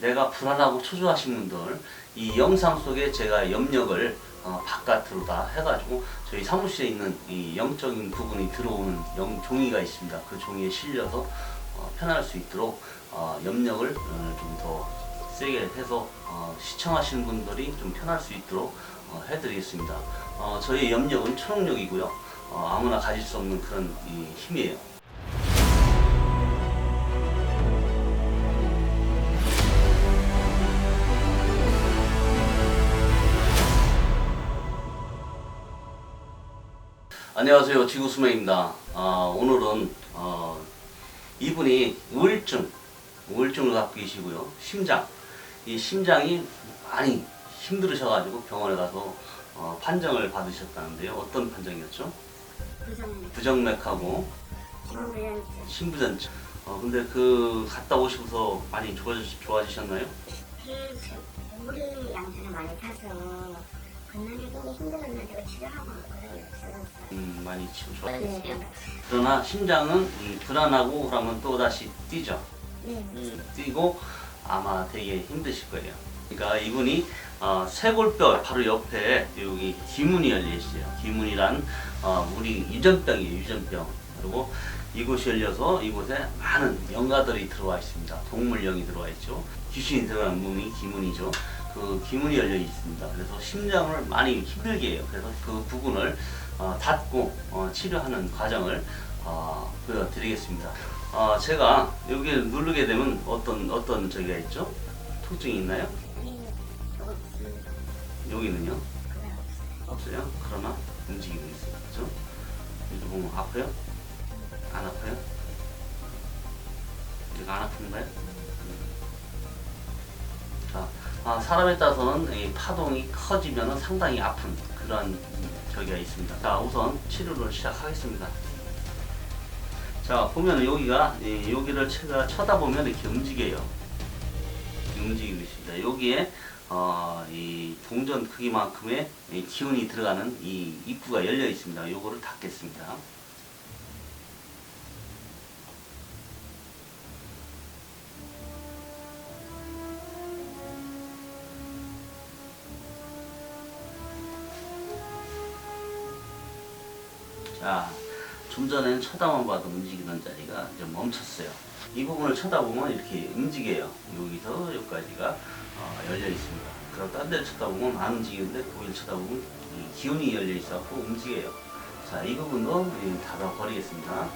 내가 불안하고 초조하신 분들 이 영상 속에 제가 염력을 어, 바깥으로 다 해가지고 저희 사무실에 있는 이 영적인 부분이 들어오는 영 종이가 있습니다. 그 종이에 실려서 어, 편할 수 있도록 어, 염력을 어, 좀더 세게 해서 어, 시청하시는 분들이 좀 편할 수 있도록 어, 해드리겠습니다. 어, 저희 염력은 초능력이고요. 어, 아무나 가질 수 없는 그런 이 힘이에요. 안녕하세요. 지구수명입니다. 아, 오늘은 어, 이분이 우울증, 우울증을 갖고 계시고요. 심장, 이 심장이 많이 힘들으셔가지고 병원에 가서 어, 판정을 받으셨다는데요. 어떤 판정이었죠? 부정 부정맥하고 심부전증. 어, 근데 그 갔다 오시고서 많이 좋아지, 좋아지셨나요? 물이 양산을 많이 타서 건강하기 힘들었는데 치료하고 왔거든요. 음, 많이 지금 좋아. 네. 그러나 심장은 이 불안하고 그러면 또 다시 뛰죠. 네. 뛰고 아마 되게 힘드실 거예요. 그러니까 이분이 어, 쇄골뼈 바로 옆에 여기 기문이 열려 있어요. 기문이란 어, 우리 유전병이에요. 유전병. 그리고 이곳이 열려서 이곳에 많은 영가들이 들어와 있습니다. 동물령이 들어와 있죠. 귀신이 들어가는 문이 기문이죠. 그 기문이 열려 있습니다. 그래서 심장을 많이 힘들게 해요. 그래서 그 부분을 어, 닫고 어, 치료하는 과정을 어, 보여드리겠습니다. 어, 제가 여기를 누르게 되면 어떤 어떤 저기가 있죠? 통증이 있나요? 여기는요? 없어요. 그러나 움직이고 있어요. 여기 보면 아파요? 안 아파요? 여기가 안 아픈가요? 자, 아, 사람에 따라서는 이 파동이 커지면 상당히 아픈 음, 저기가 있습니다. 자, 우선 치료를 시작하겠습니다. 자, 보면 여기가 이, 여기를 제가 쳐다보면 이렇게 움직여요. 움직이고 있습니다. 여기에 어, 이 동전 크기만큼의 이 기운이 들어가는 이 입구가 열려 있습니다. 요거를 닫겠습니다. 전에는 쳐다만 봐도 움직이던 자리가 이제 멈췄어요. 이 부분을 쳐다보면 이렇게 움직여요. 여기서 여기까지가 어, 열려 있습니다. 그리고 딴 데를 쳐다보면 안 움직이는데 거기를 쳐다보면 이 기운이 열려 있어서 움직여요. 자, 이 부분도 이 닫아 버리겠습니다.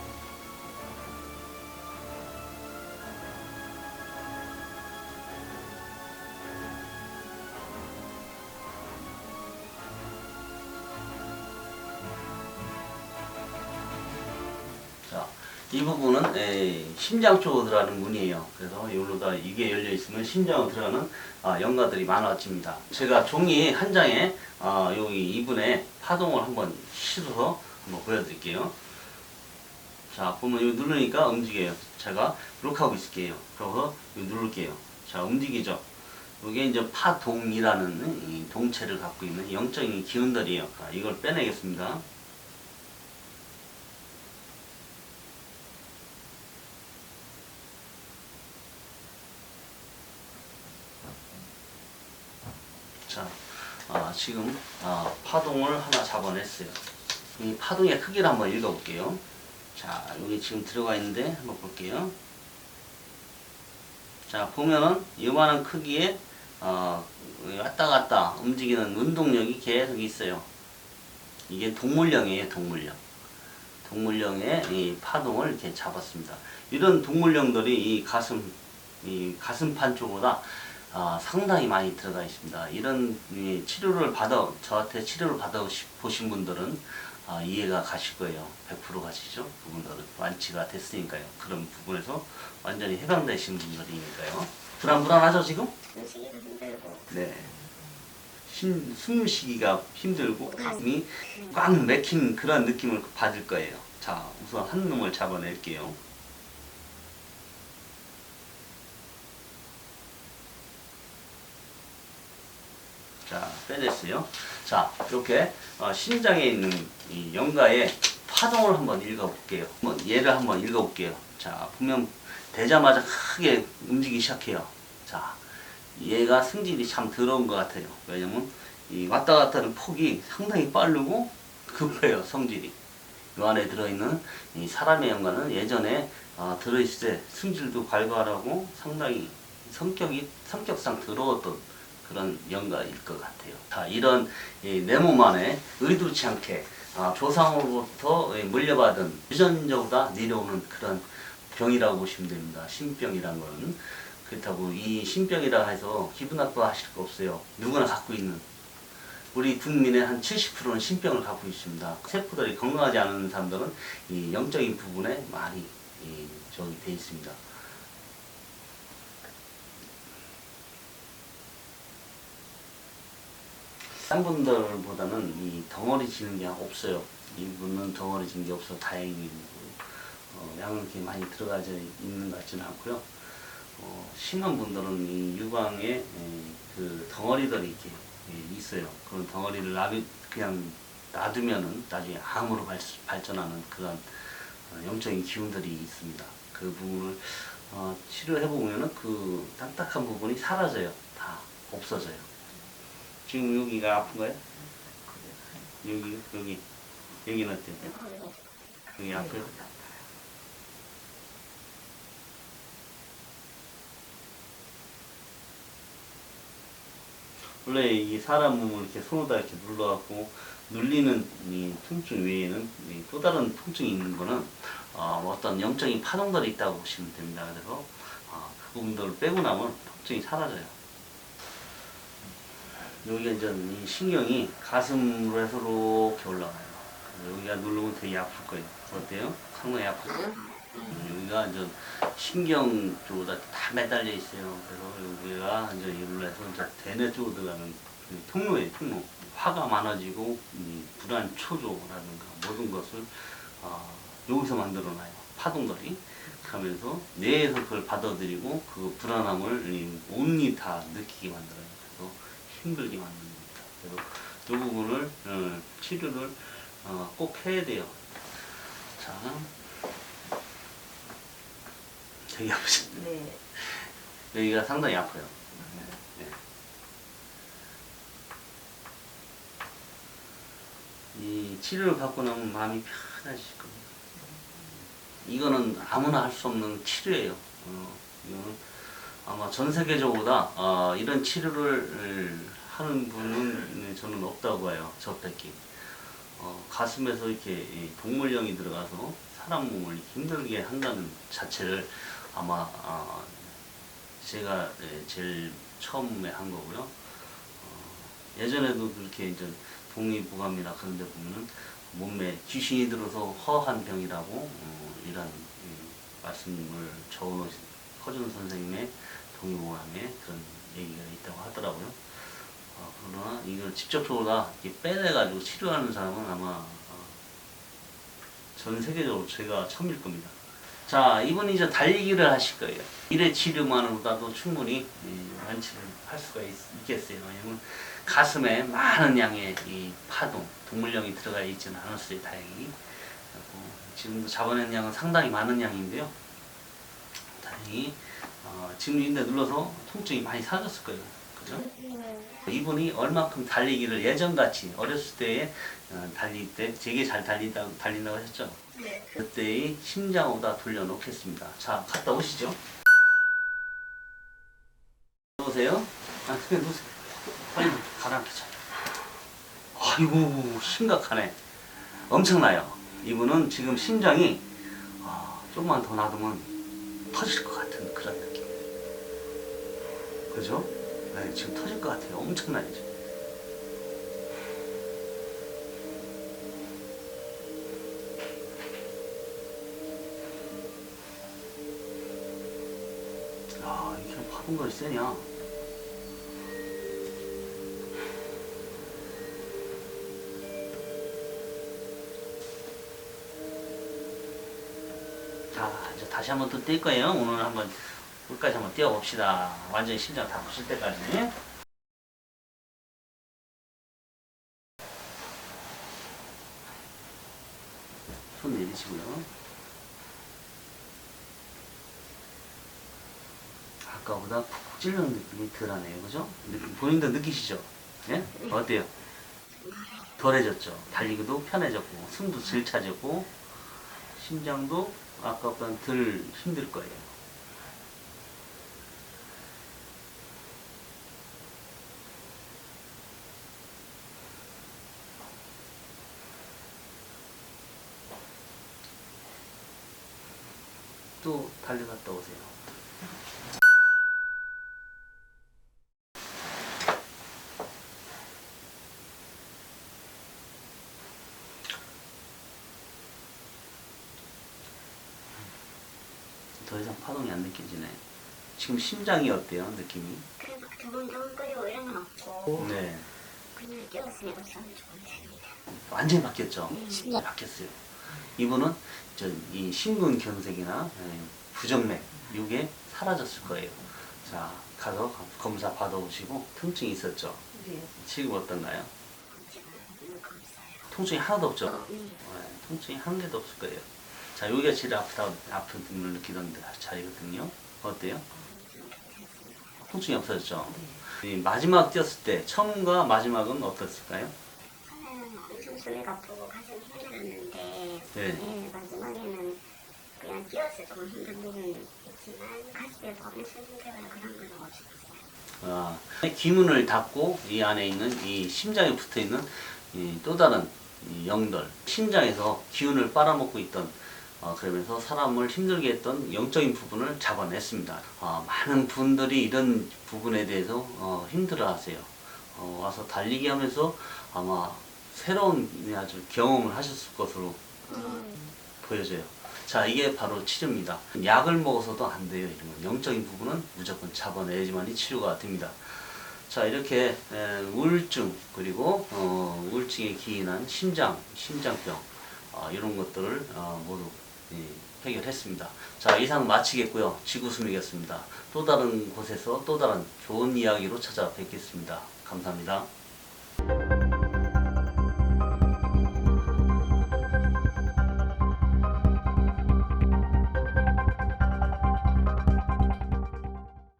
자, 이 부분은 에, 심장 쪽으로 들어가는 문이에요. 그래서 여기로다 이게 열려 있으면 심장으로 들어가는 아, 연가들이 많아집니다. 제가 종이 한 장에 아, 여기 이분의 파동을 한번 실어서 한번 보여드릴게요. 자, 보면 여기 누르니까 움직여요. 제가 이렇게 하고 있을게요. 그래서 여기 누를게요. 자, 움직이죠. 이게 이제 파동이라는 이 동체를 갖고 있는 영적인 기운들이에요. 자, 이걸 빼내겠습니다. 자, 아, 지금 아, 파동을 하나 잡아냈어요. 이 파동의 크기를 한번 읽어볼게요. 자, 여기 지금 들어가 있는데 한번 볼게요. 자, 보면은 이만한 크기의 어, 왔다 갔다 움직이는 운동력이 계속 있어요. 이게 동물령이에요, 동물령. 동물령의 이 파동을 이렇게 잡았습니다. 이런 동물령들이 이 가슴, 이 가슴판 쪽보다 아, 상당히 많이 들어가 있습니다. 이런 이 치료를 받아 저한테 치료를 받아 보신 분들은 아, 이해가 가실 거예요. 100% 가시죠. 그분들은 완치가 됐으니까요. 그런 부분에서 완전히 해방되신 분들이니까요. 불안 불안하죠 지금? 음식이도 힘들고 네. 심, 숨쉬기가 힘들고 가슴이 꽉 맥힌 그런 느낌을 받을 거예요. 자, 우선 한 놈을 잡아낼게요. 자, 빼냈어요. 자, 이렇게 어, 심장에 있는 이 영가의 파동을 한번 읽어볼게요. 한번 얘를 한번 읽어볼게요. 자, 보면 되자마자 크게 움직이기 시작해요. 자, 얘가 승질이 참 더러운 것 같아요. 왜냐면 이 왔다 갔다 하는 폭이 상당히 빠르고 급해요, 성질이. 이 안에 들어있는 이 사람의 연관은 예전에 아, 들어있을 때 승질도 괄괄하고 상당히 성격이 성격상 더러웠던 그런 연가일 것 같아요. 자, 이런 내몸 안에 의도치 않게 아, 조상으로부터 예, 물려받은 유전적으로 다 내려오는 그런 병이라고 보시면 됩니다. 신병이란 거는 그렇다고 이 신병이라 해서 기분 나빠하실 거 없어요. 누구나 갖고 있는 우리 국민의 한 70%는 신병을 갖고 있습니다. 세포들이 건강하지 않은 사람들은 이 영적인 부분에 많이 이 저기 돼 있습니다. 딴 분들보다는 이 덩어리 지는 게 없어요. 이분은 덩어리 지는 게 없어 다행이고 어, 양은 이렇게 많이 들어가져 있는 것 같지는 않고요. 어, 심한 분들은 이 유방에 에, 그 덩어리들이 이렇게 예, 있어요. 그런 덩어리를 놔두, 그냥 놔두면은 나중에 암으로 발, 발전하는 그런 어, 영적인 기운들이 있습니다. 그 부분을 어, 치료해 보면은 그 딱딱한 부분이 사라져요. 다 없어져요. 지금 여기가 아픈가요? 여기 여기 여기는 어때요? 여기 아파요? 원래 이 사람 몸을 이렇게 손으로 이렇게 눌러갖고 눌리는 이 통증 외에는 이 또 다른 통증이 있는 거는 어, 떤 영적인 파동들이 있다고 보시면 됩니다. 그래서 어, 그 부분들을 빼고 나면 통증이 사라져요. 여기가 이제 이 신경이 가슴으로 해서 이렇게 올라가요. 여기가 누르면 되게 아플 거예요. 어때요? 상당히 아프죠? 음, 여기가 이제 신경 쪽으로 다, 다 매달려 있어요. 그래서 여기가 이제 이걸로 해서 이제 대뇌 쪽으로 들어가는 그 통로예요, 통로. 화가 많아지고 이 불안 초조라든가 모든 것을 어, 여기서 만들어놔요. 파동들이. 하면서 뇌에서 그걸 받아들이고 그 불안함을 이 온리 다 느끼게 만들어요. 힘들게 만듭니다. 그래서 이 부분을 어, 치료를 어, 꼭 해야 돼요. 자, 되게 아프죠? 네. 여기가 상당히 아파요. 네. 이 치료를 받고 나면 마음이 편해질 겁니다. 이거는 아무나 할 수 없는 치료예요. 어, 이거는 아마 전 세계적으로 다 어, 이런 치료를 하는 분은 저는 없다고 봐요. 저 뺏기. 어, 가슴에서 이렇게 이 동물령이 들어가서 사람 몸을 힘들게 한다는 자체를 아마 어, 제가 예, 제일 처음에 한 거고요. 어, 예전에도 그렇게 이제 독립보감이나 그런 데 보면은 몸에 귀신이 들어서 허한 병이라고 어, 이런 음, 말씀을 적어놓으신 허준 선생님의 독립보감에 그런 얘기가 있다고 하더라고요. 어, 그러나 이걸 직접적으로 다 빼내가지고 치료하는 사람은 아마 어, 전 세계적으로 제가 처음일 겁니다. 자, 이분이 이제 달리기를 하실 거예요. 일의 치료만으로도 충분히 예, 완치를 할 수가 있, 겠어요 왜냐면 가슴에 많은 양의 이 파동, 동물령이 들어가 있지는 않았어요, 다행히. 지금도 잡아낸 양은 상당히 많은 양인데요. 다행히 어, 인데 눌러서 통증이 많이 사라졌을 거예요. 그죠? 이분이 얼마큼 달리기를 예전같이 어렸을 때에 어, 달릴 때 되게 잘 달린다, 달린다고 하셨죠? 네. 그때의 심장보다 돌려놓겠습니다. 자, 갔다 오시죠. 오세요. 아, 그래, 놓으세요. 빨리 가라앉히자. 아이고, 심각하네. 엄청나요. 이분은 지금 심장이 아, 조금만 더 놔두면 터질 것 같은 그런 느낌. 그죠? 네, 지금 터질 것 같아요. 엄청나요, 지금. 야, 이게 파동걸이 세냐? 다시 한번 또 뛸 거예요. 오늘 한번 끝까지 한번 뛰어봅시다. 완전히 심장 다 부실 때까지. 손 내리시고요. 아, 아까보다 푹 찔리는 느낌이 덜하네요. 그죠? 느- 본인도 느끼시죠? 예? 어때요? 덜해졌죠. 달리기도 편해졌고, 숨도 질 차졌고, 심장도 아까 보다는 덜 힘들 거예요. 또 달려갔다 오세요. 더 이상 파동이 안 느껴지네. 지금 심장이 어때요, 느낌이? 이런 건 없고 네. 그냥 뛰었으니까 저는 조금 됩니다. 완전히 바뀌었죠. 심장이 바뀌었어요. 이분은 저 이 심근경색이나 예, 부정맥 이게 사라졌을 거예요. 자 가서 검사 받아오시고 통증이 있었죠. 네. 지금 어떤가요? 제가. 통증이 하나도 없죠. 어, 네. 네, 통증이 한 개도 없을 거예요. 자 여기가 제일 아프다 아픈 등을 느끼던 자리거든요. 어때요? 통증이 없어졌죠. 이 마지막 뛰었을 때 처음과 마지막은 어떻을까요? 처음에는 엄청 숨이 아프고 가슴이 힘들었는데 네. 네, 마지막에는 그냥 뛰어서 조금 힘든 부분이 있지만 가슴에서 엄청 힘들거나 그런 건 없었어요. 아, 기문을 닫고 이 안에 있는 이 심장에 붙어 있는 이또 다른 이 영들, 심장에서 기운을 빨아먹고 있던 어, 그러면서 사람을 힘들게 했던 영적인 부분을 잡아냈습니다. 어, 많은 분들이 이런 부분에 대해서 어, 힘들어하세요. 어, 와서 달리기 하면서 아마 새로운 아주 경험을 하셨을 것으로 보여져요. 자, 이게 바로 치료입니다. 약을 먹어서도 안 돼요. 이런 건. 영적인 부분은 무조건 잡아내야지만이 치료가 됩니다. 자, 이렇게 에, 우울증 그리고 어, 우울증에 기인한 심장, 심장병 어, 이런 것들을 어, 모두 예, 예, 해결했습니다. 자 이상 마치겠고요. 지구수미겠습니다. 또 다른 곳에서 또 다른 좋은 이야기로 찾아뵙겠습니다. 감사합니다.